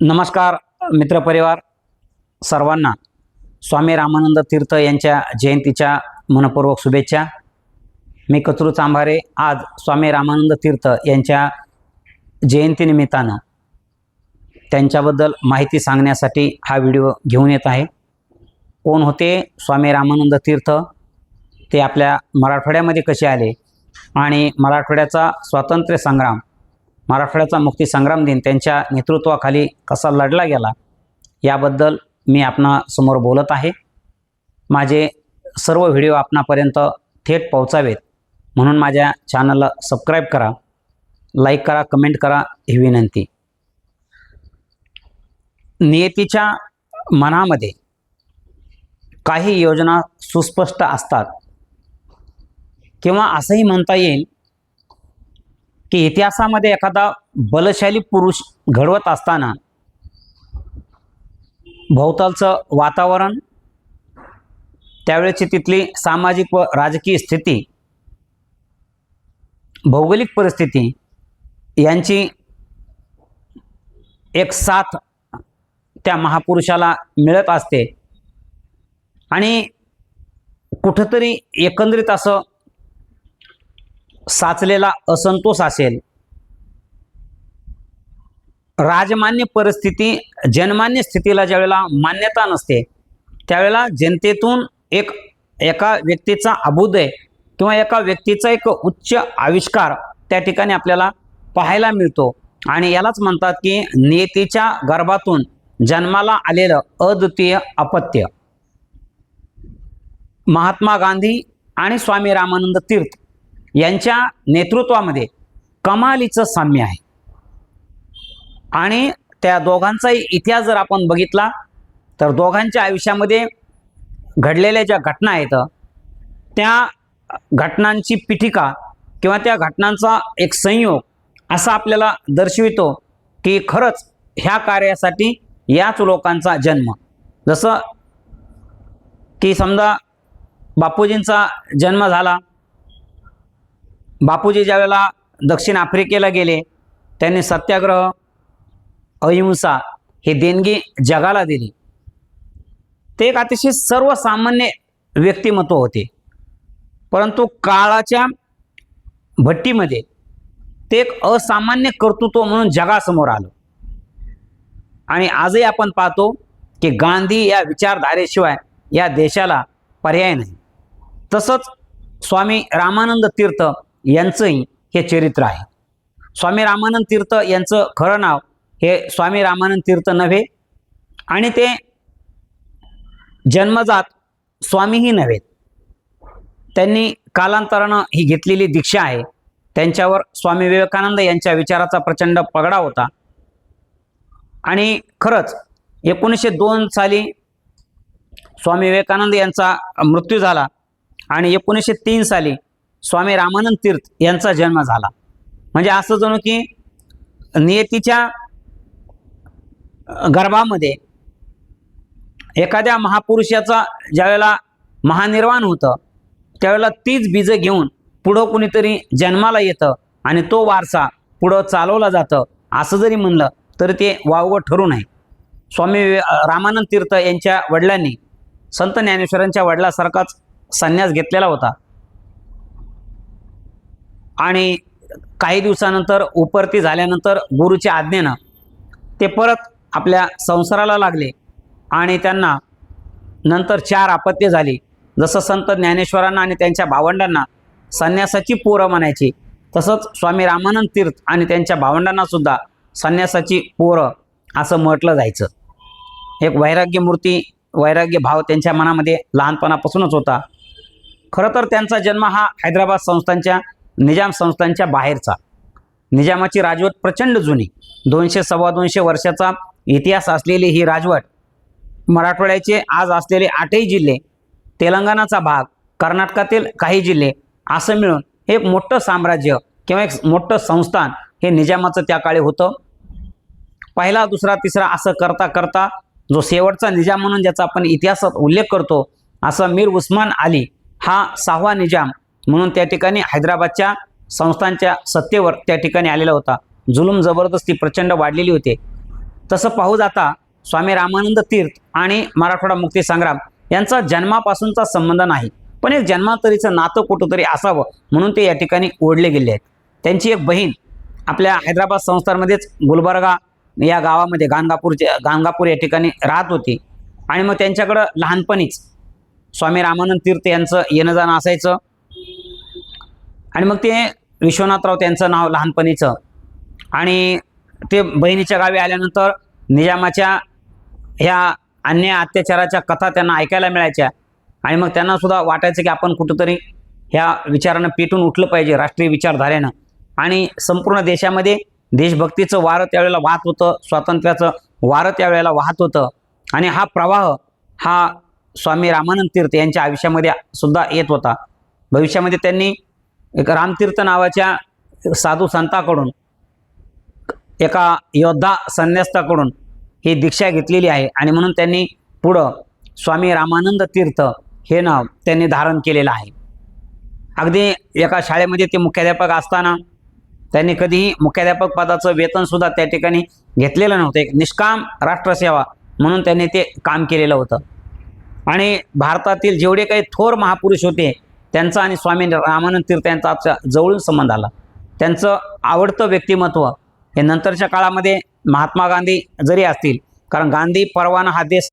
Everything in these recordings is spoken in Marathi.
नमस्कार मित्रपरिवार सर्वांना. स्वामी रामानंद तीर्थ यांच्या जयंतीच्या मनपूर्वक शुभेच्छा. मी कचरू चांभारे आज स्वामी रामानंद तीर्थ यांच्या जयंतीनिमित्तानं त्यांच्याबद्दल माहिती सांगण्यासाठी हा व्हिडिओ घेऊन येत आहे. कोण होते स्वामी रामानंद तीर्थ? ते आपल्या मराठवाड्यामध्ये कसे आले? आणि मराठवाड्याचा स्वातंत्र्य संग्राम मराठवाड्याचा मुक्ती संग्राम दिन त्यांच्या नेतृत्वाखाली कसा लढला गेला याबद्दल मी आपणासमोर बोलत आहे. माझे सर्व व्हिडिओ आपणापर्यंत थेट पोहोचावेत. म्हणून माझ्या चॅनलला सबस्क्राईब करा लाईक करा कमेंट करा ही विनंती. नियतीच्या मनामध्ये काही योजना सुस्पष्ट असतात किंवा असंही म्हणता येईल की इतिहासामध्ये एखादा बलशाली पुरुष घडवत असताना भोवतालचं वातावरण त्यावेळेची तिथली सामाजिक व राजकीय स्थिती भौगोलिक परिस्थिती यांची एक साथ त्या महापुरुषाला मिळत असते. आणि कुठंतरी एकंदरीत असं साचलेला असंतोष असेल. राजमान्य परिस्थिती जनमान्य स्थितीला ज्यावेळेला मान्यता नसते त्यावेळेला जनतेतून एक एका व्यक्तीचा अभुदय किंवा एका व्यक्तीचा एक उच्च आविष्कार त्या ठिकाणी आपल्याला पाहायला मिळतो. आणि यालाच म्हणतात की नेतेच्या गर्भातून जन्माला आलेलं अद्वितीय अपत्य. महात्मा गांधी आणि स्वामी रामानंद तीर्थ यांच्या नेतृत्वामध्ये कमालीचं साम्य आहे. आणि त्या दोघांचाही इतिहास जर आपण बघितला तर दोघांच्या आयुष्यामध्ये घडलेल्या ज्या घटना आहेत त्या घटनांची पीठिका किंवा त्या घटनांचा एक संयोग असा आपल्याला दर्शवितो की खरंच ह्या कार्यासाठी याच लोकांचा जन्म. जसं की समजा बापूजींचा जन्म झाला बापूजी ज्यावेळेला दक्षिण आफ्रिकेला गेले त्यांनी सत्याग्रह अहिंसा हे देणगी जगाला दिली. ते एक अतिशय सर्वसामान्य व्यक्तिमत्व होते. परंतु काळाच्या भट्टीमध्ये ते एक असामान्य कर्तृत्व म्हणून जगासमोर आलं. आणि आजही आपण पाहतो की गांधी या विचारधारेशिवाय या देशाला पर्याय नाही. तसंच स्वामी रामानंद तीर्थ यांचंही हे चरित्र आहे. स्वामी रामानंद तीर्थ यांचं खरं नाव हे स्वामी रामानंद तीर्थ नव्हे आणि ते जन्मजात स्वामीही नव्हेत त्यांनी कालांतरानं ही घेतलेली दीक्षा आहे. त्यांच्यावर स्वामी विवेकानंद यांच्या विचाराचा प्रचंड पगडा होता. आणि खरंच एकोणीसशे दोन साली स्वामी विवेकानंद यांचा मृत्यू झाला आणि एकोणीसशे तीन साली स्वामी रामानंद तीर्थ यांचा जन्म झाला. म्हणजे असं जणू की नियतीच्या गर्भामध्ये एखाद्या महापुरुषाचा ज्यावेळेला महानिर्वाण होतं त्यावेळेला तीच बीज घेऊन पुढं कुणीतरी जन्माला येतं आणि तो वारसा पुढं चालवला जातं असं जरी म्हणलं तरी ते वावगं ठरू नये. स्वामी रामानंद तीर्थ यांच्या वडिलांनी संत ज्ञानेश्वरांच्या वडिलासारखाच संन्यास घेतलेला होता. आणि काही दिवसानंतर उपरती झाल्यानंतर गुरुच्या आज्ञेनं ते परत आपल्या संसाराला लागले आणि त्यांना नंतर चार अपत्य झाली. जसं संत ज्ञानेश्वरांना आणि त्यांच्या भावंडांना संन्यासाची पोरं म्हणायची तसंच स्वामी रामानंद तीर्थ आणि त्यांच्या भावंडांना सुद्धा संन्यासाची पोरं असं म्हटलं जायचं. एक वैराग्य मूर्ती वैराग्य भाव त्यांच्या मनामध्ये लहानपणापासूनच होता. खरं तर त्यांचा जन्म हा हैदराबाद संस्थांच्या निजाम संस्थांच्या बाहेरचा. निजामाची राजवट प्रचंड जुनी. दोनशे सव्वा दोनशे वर्षाचा इतिहास असलेली ही राजवट मराठवाड्याचे आज असलेले आठही जिल्हे तेलंगणाचा भाग कर्नाटकातील काही जिल्हे असं मिळून एक मोठं साम्राज्य किंवा एक मोठं संस्थान हे निजामाचं त्या काळी होतं. पहिला दुसरा तिसरा असं करता करता जो शेवटचा निजाम म्हणून ज्याचा आपण इतिहासात उल्लेख करतो असा मीर उस्मान अली हा सहावा निजाम म्हणून त्या ठिकाणी हैदराबादच्या संस्थांच्या सत्तेवर त्या ठिकाणी आलेला होता. जुलूम जबरदस्ती प्रचंड वाढलेली होती. तसं पाहू जाता स्वामी रामानंद तीर्थ आणि मराठवाडा मुक्ती संग्राम यांचा जन्मापासूनचा संबंध नाही पण एक जन्मातरीचं नातं कुठंतरी असावं म्हणून ते या ठिकाणी ओढले गेले आहेत. त्यांची एक बहीण आपल्या हैदराबाद संस्थांमध्येच गुलबर्गा या गावामध्ये गाणगापूरच्या गाणगापूर या ठिकाणी राहत होती. आणि मग त्यांच्याकडं लहानपणीच स्वामी रामानंद तीर्थ यांचं येणं जाणं असायचं. आणि मग ते विश्वनाथराव त्यांचं नाव लहानपणीचं. आणि ते बहिणीच्या गावी आल्यानंतर निजामाच्या ह्या अन्याय अत्याचाराच्या कथा त्यांना ऐकायला मिळायच्या. आणि मग त्यांना सुद्धा वाटायचं की आपण कुठंतरी ह्या विचारानं पेटून उठलं पाहिजे राष्ट्रीय विचारधारेनं. आणि संपूर्ण देशामध्ये देशभक्तीचं वारं त्यावेळेला वाहत होतं स्वातंत्र्याचं वारं त्यावेळेला वाहत होतं. आणि हा प्रवाह हा स्वामी रामानंद तीर्थ यांच्या आयुष्यामध्ये सुद्धा येत होता. भविष्यामध्ये त्यांनी एक रामतीर्थ नावाच्या साधू संताकडून एका योद्धा संन्यास्ताकडून ही दीक्षा घेतलेली आहे आणि म्हणून त्यांनी पुढं स्वामी रामानंद तीर्थ हे नाव त्यांनी धारण केलेलं आहे. अगदी एका शाळेमध्ये ते मुख्याध्यापक असताना त्यांनी कधीही मुख्याध्यापक पदाचं वेतनसुद्धा त्या ठिकाणी घेतलेलं नव्हतं. एक निष्काम राष्ट्रसेवा म्हणून त्यांनी ते काम केलेलं होतं. आणि भारतातील जेवढे काही थोर महापुरुष होते त्यांचा आणि स्वामी रामानंद तीर्थ यांचा आजचा जवळून संबंध आला. त्यांचं आवडतं व्यक्तिमत्व हे नंतरच्या काळामध्ये महात्मा गांधी जरी असतील कारण गांधी परवाना हा देश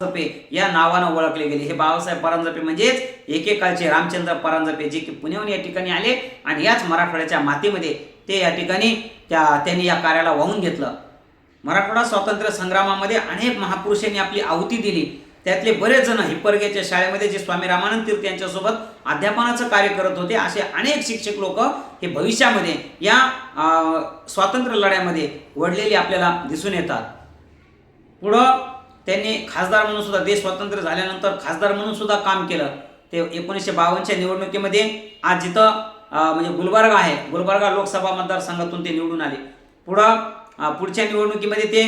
परांजपे या नावानं ओळखले गेले. हे बाबासाहेब परांजपे म्हणजेच एकेकाळचे रामचंद्र परांजपे जे की पुण्याहून या ठिकाणी आले आणि याच मराठवाड्याच्या मातीमध्ये ते या ठिकाणी त्या त्यांनी या कार्याला वाहून घेतलं. मराठवाडा स्वातंत्र्य संग्रामामध्ये अनेक महापुरुषांनी आपली आहुती दिली. त्यातले बरेच जण हिप्परगेच्या शाळेमध्ये जे स्वामी रामानंद तीर्थ यांच्यासोबत अध्यापनाचं कार्य करत होते असे अनेक शिक्षक लोक हे भविष्यामध्ये या स्वातंत्र्य लढ्यामध्ये वडलेली आपल्याला दिसून येतात. पुढं त्यांनी खासदार म्हणून सुद्धा देश स्वतंत्र झाल्यानंतर खासदार म्हणून सुद्धा काम केलं. ते एकोणीसशे बावन्नच्या निवडणुकीमध्ये आज जिथं म्हणजे गुलबर्गा आहे गुलबर्गा लोकसभा मतदारसंघातून ते निवडून आले. पुढं पुढच्या निवडणुकीमध्ये ते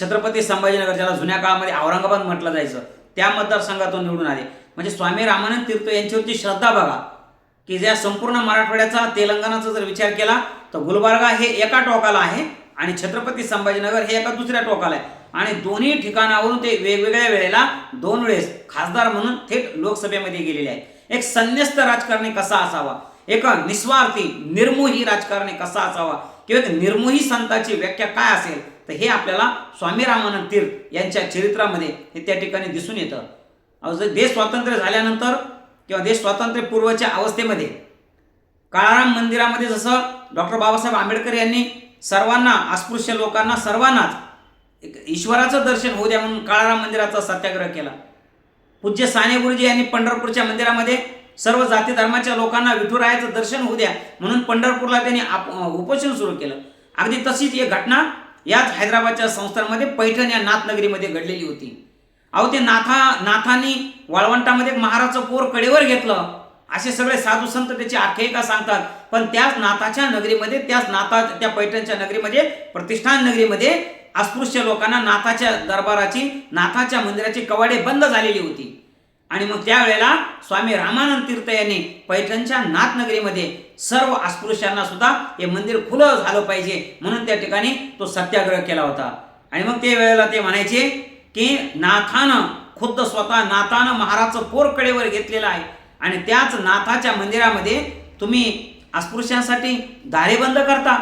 छत्रपती संभाजीनगर ज्याला जुन्या काळामध्ये औरंगाबाद म्हटलं जायचं त्या मतदारसंघातून निवडून आले. म्हणजे स्वामी रामानंद तीर्थ यांच्यावरची श्रद्धा बघा की ज्या संपूर्ण मराठवाड्याचा तेलंगणाचा जर विचार केला तर गुलबर्गा हे एका टोकाला आहे आणि छत्रपती संभाजीनगर हे एका दुसऱ्या टोकाला आहे. आणि दोन्ही ठिकाणावरून ते वेगवेगळ्या वेळेला दोन वेळेस खासदार म्हणून थेट लोकसभेमध्ये गेलेले आहे एक संन्यस्त राजकारणी कसा असावा? एक निस्वार्थी निर्मोही राजकारणी कसा असावा? किंवा एक निर्मोही संताची व्याख्या काय असेल? तर हे आपल्याला स्वामी रामानंद तीर्थ यांच्या चरित्रामध्ये हे त्या ठिकाणी दिसून येतं. अहो, देश स्वातंत्र्य झाल्यानंतर किंवा देश स्वातंत्र्यपूर्वच्या अवस्थेमध्ये काळाराम मंदिरामध्ये जसं डॉक्टर बाबासाहेब आंबेडकर यांनी सर्वांना अस्पृश्य लोकांना सर्वांनाच ईश्वराचं दर्शन होऊ द्या म्हणून काळाराम मंदिराचा सत्याग्रह केला. पूज्य साने गुरुजी यांनी पंढरपूरच्या मंदिरामध्ये सर्व जाती धर्माच्या लोकांना विठुरायाचं दर्शन होऊ द्या म्हणून पंढरपूरला त्यांनी आप उपोषण सुरू केलं. अगदी तशीच एक घटना याच हैदराबादच्या संस्थांमध्ये पैठण या नाथनगरीमध्ये घडलेली होती. अहो ते नाथा नाथांनी वाळवंटामध्ये महाराजचं पोर कडेवर घेतलं. असे सगळे साधू संत त्याची आख्यायिका सांगतात. पण त्याच नाथाच्या नगरीमध्ये त्याच नाथा त्या पैठणच्या नगरीमध्ये प्रतिष्ठान नगरीमध्ये अस्पृश्य लोकांना नाथाच्या दरबाराची नाथाच्या मंदिराची कवाडे बंद झालेली होती. आणि मग त्यावेळेला स्वामी रामानंद तीर्थ यांनी पैठणच्या नाथनगरीमध्ये सर्व अस्पृश्यांना सुद्धा हे मंदिर खुलं झालं पाहिजे म्हणून त्या ठिकाणी तो सत्याग्रह केला होता. आणि मग ते वेळेला ते म्हणायचे की नाथानं खुद्द स्वतः नाथानं महाराजचं पोर कडेवर घेतलेलं आहे. आणि त्याच नाथाच्या मंदिरामध्ये तुम्ही अस्पृश्यांसाठी दारे बंद करता.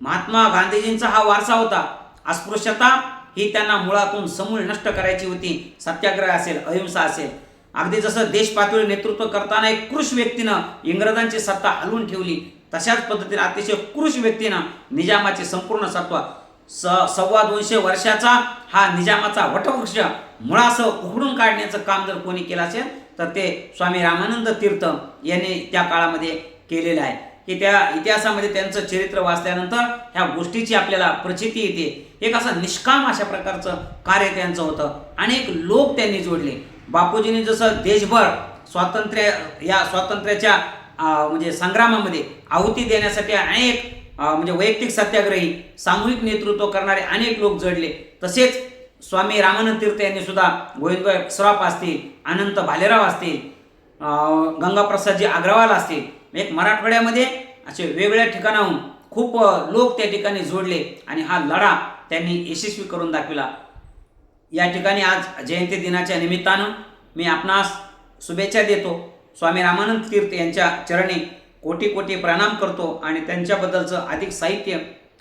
महात्मा गांधीजींचा हा वारसा होता. अस्पृश्यता ही त्यांना मुळातून समूळ नष्ट करायची होती. सत्याग्रह असेल अहिंसा असेल. अगदी जसं देश पातळी नेतृत्व करताना एक कृष व्यक्तीनं इंग्रजांची सत्ता हलवून ठेवली तशाच पद्धतीने अतिशय कृष व्यक्तीनं निजामाचे संपूर्ण सत्ता स सव्वा दोनशे वर्षाचा हा निजामाचा वटवृक्ष मुळासह उघडून काढण्याचं काम जर कोणी केलं असेल तर ते स्वामी रामानंद तीर्थ यांनी त्या काळामध्ये केलेलं आहे. की त्या इतिहासामध्ये त्यांचं चरित्र वाचल्यानंतर ह्या गोष्टीची आपल्याला प्रचिती येते. एक असं निष्काम अशा प्रकारचं कार्य त्यांचं होतं. अनेक लोक त्यांनी जोडले. बापूजींनी जसं देशभर स्वातंत्र्य या स्वातंत्र्याच्या म्हणजे संग्रामामध्ये आहुती देण्यासाठी अनेक म्हणजे वैयक्तिक सत्याग्रही सामूहिक नेतृत्व करणारे अनेक लोक जडले. तसेच स्वामी रामानंद तीर्थ यांनी सुद्धा गोविंदभाई सराफ असतील अनंत भालेराव असतील गंगाप्रसादजी अग्रवाल असतील म्हणजे एक मराठवाड्यामध्ये असे वेगवेगळ्या ठिकाणाहून खूप लोक त्या ठिकाणी जोडले आणि हा लढा त्यांनी यशस्वी करून दाखविला. या ठिकाणी आज जयंती दिनाच्या निमित्तानं मी आपणास शुभेच्छा देतो. स्वामी रामानंद तीर्थ यांच्या चरणी कोटी कोटी प्रणाम करतो आणि त्यांच्याबद्दलचं अधिक साहित्य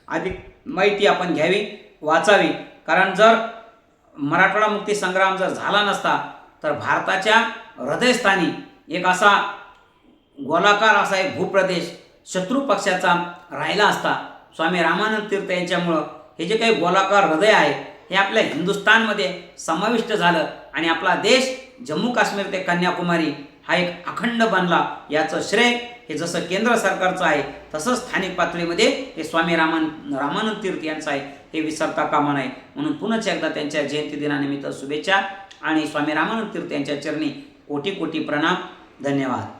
अधिक माहिती आपण घ्यावी वाचावी. कारण जर मराठवाडा मुक्ती संग्राम जर झाला नसता तर भारताच्या हृदयस्थानी एक असा गोलाकार असा एक भूप्रदेश शत्रू पक्षाचा राहिला असता स्वामी रामानंद तीर्थ यांच्यामुळं हे जे काही गोलाकार हृदय आहे हे आपल्या हिंदुस्थानमध्ये समाविष्ट झालं आणि आपला देश जम्मू काश्मीर ते कन्याकुमारी हा एक अखंड बनला याचं श्रेय हे जसं केंद्र सरकारचं आहे तसंच स्थानिक पातळीमध्ये हे स्वामी रामान रामानंद तीर्थ यांचं आहे हे विसरता कामा नये. म्हणून पुनच एकदा त्यांच्या जयंती दिनानिमित्त शुभेच्छा आणि स्वामी रामानंद तीर्थ यांच्या चरणी कोटी कोटी प्रणाम. धन्यवाद.